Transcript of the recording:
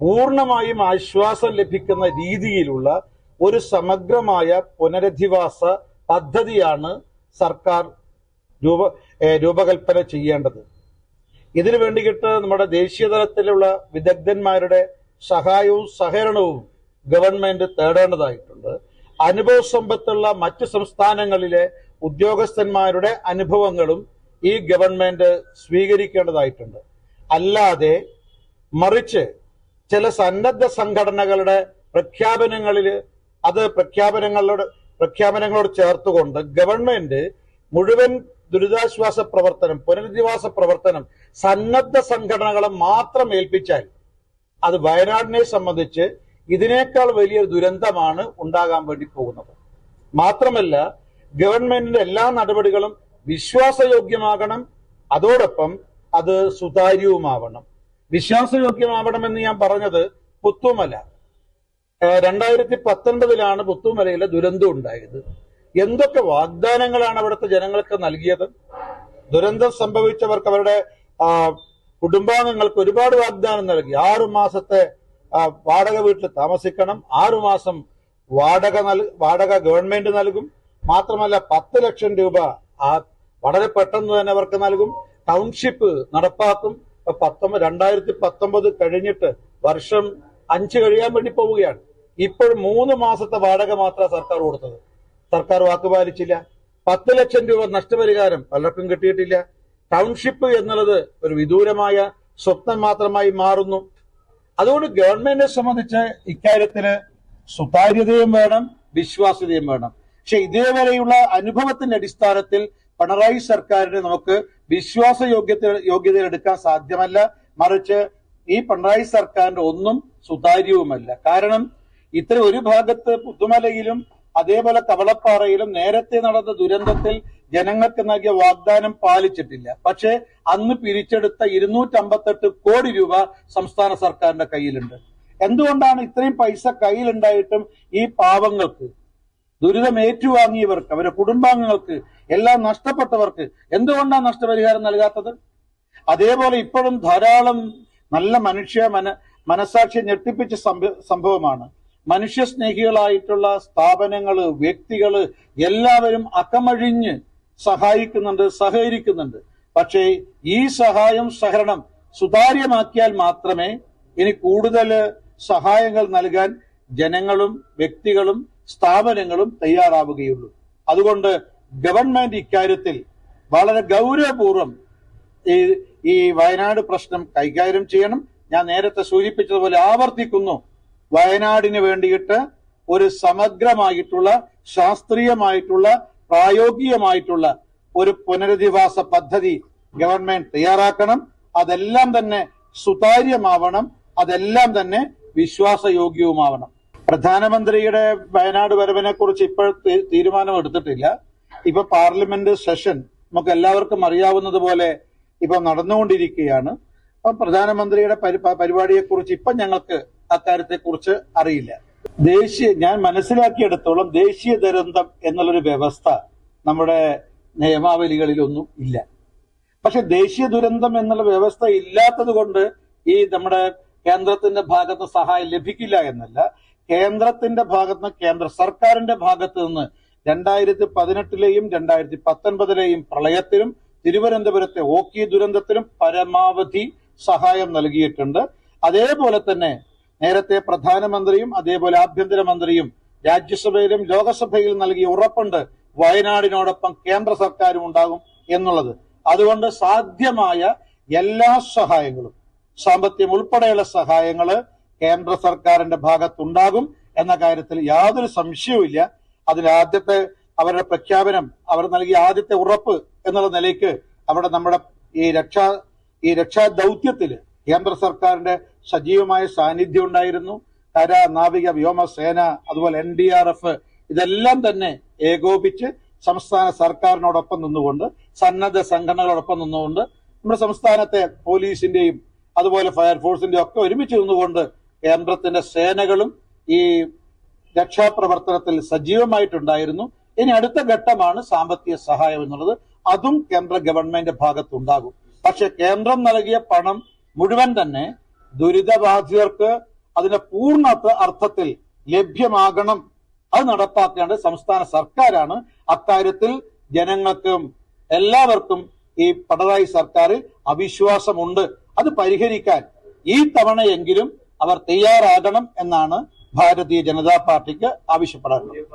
പൂർണമായും ആശ്വാസം ലഭിക്കുന്ന രീതിയിലുള്ള ഒരു സമഗ്രമായ പുനരധിവാസ പദ്ധതിയാണ് സർക്കാർ രൂപ രൂപകൽപ്പന ചെയ്യേണ്ടത്. ഇതിനു വേണ്ടിയിട്ട് നമ്മുടെ ദേശീയ തലത്തിലുള്ള വിദഗ്ധന്മാരുടെ സഹായവും സഹകരണവും ഗവൺമെന്റ് തേടേണ്ടതായിട്ടുണ്ട്. അനുഭവ സമ്പത്തുള്ള മറ്റ് സംസ്ഥാനങ്ങളിലെ ഉദ്യോഗസ്ഥന്മാരുടെ അനുഭവങ്ങളും ഈ ഗവൺമെന്റ് സ്വീകരിക്കേണ്ടതായിട്ടുണ്ട്. അല്ലാതെ മറിച്ച് ചില സന്നദ്ധ സംഘടനകളുടെ പ്രഖ്യാപനങ്ങളിൽ അത് പ്രഖ്യാപനങ്ങളോട് പ്രഖ്യാപനങ്ങളോട് ചേർത്തുകൊണ്ട് ഗവൺമെന്റ് മുഴുവൻ ദുരിതാശ്വാസ പ്രവർത്തനം പുനരധിവാസ പ്രവർത്തനം സന്നദ്ധ സംഘടനകളെ മാത്രം ഏൽപ്പിച്ചാൽ അത് വയനാടിനെ സംബന്ധിച്ച് ഇതിനേക്കാൾ വലിയൊരു ദുരന്തമാണ് ഉണ്ടാകാൻ വേണ്ടി പോകുന്നത്. മാത്രമല്ല ഗവൺമെന്റിന്റെ എല്ലാ നടപടികളും വിശ്വാസയോഗ്യമാകണം. അതോടൊപ്പം അത് സുതാര്യവുമാവണം. വിശ്വാസയോഗ്യമാവണമെന്ന് ഞാൻ പറഞ്ഞത് പുത്തുമല. രണ്ടായിരത്തി പത്തൊൻപതിലാണ് പുത്തുമലയിലെ ദുരന്തം ഉണ്ടായത്. എന്തൊക്കെ വാഗ്ദാനങ്ങളാണ് അവിടുത്തെ ജനങ്ങൾക്ക് നൽകിയത്? ദുരന്തം സംഭവിച്ചവർക്ക് അവരുടെ കുടുംബാംഗങ്ങൾക്ക് ഒരുപാട് വാഗ്ദാനം നൽകി. ആറു മാസത്തെ വാടക വീട്ടിൽ താമസിക്കണം. ആറു മാസം വാടക നൽ വാടക ഗവൺമെന്റ് നൽകും. മാത്രമല്ല പത്ത് ലക്ഷം രൂപ ആ വളരെ പെട്ടെന്ന് തന്നെ അവർക്ക് നൽകും. ടൗൺഷിപ്പ് നടപ്പാക്കും. പത്തൊമ്പത് രണ്ടായിരത്തി പത്തൊമ്പത് കഴിഞ്ഞിട്ട് വർഷം അഞ്ച് കഴിയാൻ വേണ്ടി പോവുകയാണ്. ഇപ്പോൾ മൂന്ന് മാസത്തെ വാടക മാത്രമാണ് സർക്കാർ കൊടുത്തത്. സർക്കാർ വാക്കുപാലിച്ചില്ല പത്ത് ലക്ഷം രൂപ നഷ്ടപരിഹാരം പലർക്കും കിട്ടിയിട്ടില്ല. ടൗൺഷിപ്പ് എന്നുള്ളത് ഒരു വിദൂരമായ സ്വപ്നം മാത്രമായി മാറുന്നു. അതുകൊണ്ട് ഗവൺമെന്റിനെ സംബന്ധിച്ച് ഇക്കാര്യത്തിൽ സുതാര്യതയും വേണം വിശ്വാസ്യതയും വേണം. പക്ഷെ ഇതേവരെയുള്ള അനുഭവത്തിന്റെ അടിസ്ഥാനത്തിൽ പിണറായി സർക്കാരിനെ നമുക്ക് വിശ്വാസ യോഗ്യത യോഗ്യത എടുക്കാൻ സാധ്യമല്ല. മറിച്ച് ഈ പിണറായി സർക്കാരിന്റെ ഒന്നും സുതാര്യവുമല്ല. കാരണം ഇത്തരം ഒരു ഭാഗത്ത് പുത്തുമലയിലും അതേപോലെ കവളപ്പാറയിലും നേരത്തെ നടന്ന ദുരന്തത്തിൽ ജനങ്ങൾക്ക് നൽകിയ വാഗ്ദാനം പാലിച്ചിട്ടില്ല. പക്ഷേ അന്ന് പിരിച്ചെടുത്ത ഇരുന്നൂറ്റമ്പത്തെട്ട് കോടി രൂപ സംസ്ഥാന സർക്കാരിന്റെ കയ്യിലുണ്ട്. എന്തുകൊണ്ടാണ് ഇത്രയും പൈസ കയ്യിലുണ്ടായിട്ടും ഈ പാവങ്ങൾക്ക് ദുരിതം ഏറ്റുവാങ്ങിയവർക്ക് അവരുടെ കുടുംബാംഗങ്ങൾക്ക് എല്ലാം നഷ്ടപ്പെട്ടവർക്ക് എന്തുകൊണ്ടാണ് നഷ്ടപരിഹാരം നൽകാത്തത്? അതേപോലെ ഇപ്പോഴും ധാരാളം നല്ല മനുഷ്യ മന മനസാക്ഷി ഞെട്ടിപ്പിച്ച സംഭവമാണ്. മനുഷ്യസ്നേഹികളായിട്ടുള്ള സ്ഥാപനങ്ങൾ വ്യക്തികൾ എല്ലാവരും അക്കമഴിഞ്ഞ് സഹായിക്കുന്നുണ്ട് സഹകരിക്കുന്നുണ്ട്. പക്ഷേ ഈ സഹായം സഹകരണം സുതാര്യമാക്കിയാൽ മാത്രമേ ഇനി കൂടുതൽ സഹായങ്ങൾ നൽകാൻ ജനങ്ങളും വ്യക്തികളും സ്ഥാപനങ്ങളും തയ്യാറാവുകയുള്ളൂ. അതുകൊണ്ട് ഗവൺമെന്റ് ഇക്കാര്യത്തിൽ വളരെ ഗൗരവപൂർവം ഈ ഈ വയനാട് പ്രശ്നം കൈകാര്യം ചെയ്യണം. ഞാൻ നേരത്തെ സൂചിപ്പിച്ചതുപോലെ ആവർത്തിക്കുന്നു. വയനാടിന് വേണ്ടിയിട്ട് ഒരു സമഗ്രമായിട്ടുള്ള ശാസ്ത്രീയമായിട്ടുള്ള പ്രായോഗികമായിട്ടുള്ള ഒരു പുനരധിവാസ പദ്ധതി ഗവൺമെന്റ് തയ്യാറാക്കണം. അതെല്ലാം തന്നെ സുതാര്യമാവണം. അതെല്ലാം തന്നെ വിശ്വാസയോഗ്യവുമാവണം. പ്രധാനമന്ത്രിയുടെ വയനാട് വരവിനെ കുറിച്ച് ഇപ്പോൾ തീരുമാനമെടുത്തിട്ടില്ല. ഇപ്പൊ പാർലമെന്റ് സെഷൻ നമുക്ക് എല്ലാവർക്കും അറിയാവുന്നത് പോലെ ഇപ്പൊ നടന്നുകൊണ്ടിരിക്കുകയാണ്. അപ്പൊ പ്രധാനമന്ത്രിയുടെ പരിപാടിയെ കുറിച്ച് ഇപ്പൊ ഞങ്ങൾക്ക് അക്കാര്യത്തെ കുറിച്ച് അറിയില്ല. ദേശീയ ഞാൻ മനസ്സിലാക്കിയെടുത്തോളം ദേശീയ ദുരന്തം എന്നുള്ളൊരു വ്യവസ്ഥ നമ്മുടെ നിയമാവലികളിലൊന്നും ഇല്ല. പക്ഷെ ദേശീയ ദുരന്തം എന്നുള്ള വ്യവസ്ഥ ഇല്ലാത്തത് കൊണ്ട് ഈ നമ്മുടെ കേന്ദ്രത്തിന്റെ ഭാഗത്ത് സഹായം ലഭിക്കില്ല എന്നല്ല. കേന്ദ്രത്തിന്റെ ഭാഗത്ത് നിന്ന് കേന്ദ്ര സർക്കാരിന്റെ ഭാഗത്ത് നിന്ന് രണ്ടായിരത്തി പതിനെട്ടിലെയും രണ്ടായിരത്തി പത്തൊൻപതിലെയും പ്രളയത്തിലും തിരുവനന്തപുരത്തെ ഓക്കി ദുരന്തത്തിലും പരമാവധി സഹായം നൽകിയിട്ടുണ്ട്. അതേപോലെ തന്നെ നേരത്തെ പ്രധാനമന്ത്രിയും അതേപോലെ ആഭ്യന്തരമന്ത്രിയും രാജ്യസഭയിലും ലോകസഭയിലും നൽകിയ ഉറപ്പുണ്ട്. വയനാടിനോടൊപ്പം കേന്ദ്ര സർക്കാരും ഉണ്ടാകും എന്നുള്ളത്. അതുകൊണ്ട് സാധ്യമായ എല്ലാ സഹായങ്ങളും സാമ്പത്തികം ഉൾപ്പെടെയുള്ള സഹായങ്ങൾ കേന്ദ്ര സർക്കാരിന്റെ ഭാഗത്തുണ്ടാകും എന്ന കാര്യത്തിൽ യാതൊരു സംശയവുമില്ല അതിലാദ്യത്തെ അവരുടെ പ്രഖ്യാപനം അവർ നൽകിയ ആദ്യത്തെ ഉറപ്പ് എന്നുള്ള നിലയ്ക്ക് അവിടെ നമ്മുടെ ഈ രക്ഷാ ഈ രക്ഷാ ദൗത്യത്തിൽ കേന്ദ്ര സർക്കാരിന്റെ സജീവമായ സാന്നിധ്യം ഉണ്ടായിരുന്നു. കര നാവിക വ്യോമസേന അതുപോലെ എൻ ഡി ആർ എഫ് ഇതെല്ലാം തന്നെ ഏകോപിച്ച് സംസ്ഥാന സർക്കാരിനോടൊപ്പം നിന്നുകൊണ്ട് സന്നദ്ധ സംഘടനകളോടൊപ്പം നിന്നുകൊണ്ട് നമ്മുടെ സംസ്ഥാനത്തെ പോലീസിന്റെയും അതുപോലെ ഫയർഫോഴ്സിന്റെയും ഒക്കെ ഒരുമിച്ച് നിന്നുകൊണ്ട് കേന്ദ്രത്തിന്റെ സേനകളും ഈ രക്ഷാപ്രവർത്തനത്തിൽ സജീവമായിട്ടുണ്ടായിരുന്നു. ഇനി അടുത്ത ഘട്ടമാണ് സാമ്പത്തിക സഹായം എന്നുള്ളത്. അതും കേന്ദ്ര ഗവൺമെന്റ് ഭാഗത്തുണ്ടാകും. പക്ഷെ കേന്ദ്രം നൽകിയ പണം മുഴുവൻ തന്നെ ദുരിതബാധിതർക്ക് അതിന്റെ പൂർണ അർത്ഥത്തിൽ ലഭ്യമാകണം. അത് നടപ്പാക്കേണ്ട സംസ്ഥാന സർക്കാരാണ്. അക്കാര്യത്തിൽ ജനങ്ങൾക്കും എല്ലാവർക്കും ഈ പിണറായി സർക്കാരിൽ അവിശ്വാസമുണ്ട്. അത് പരിഹരിക്കാൻ ഈ തവണയെങ്കിലും അവർ തയ്യാറാകണം എന്നാണ് ഭാരതീയ ജനതാ പാർട്ടിക്ക് ആവശ്യപ്പെടാറുള്ളത്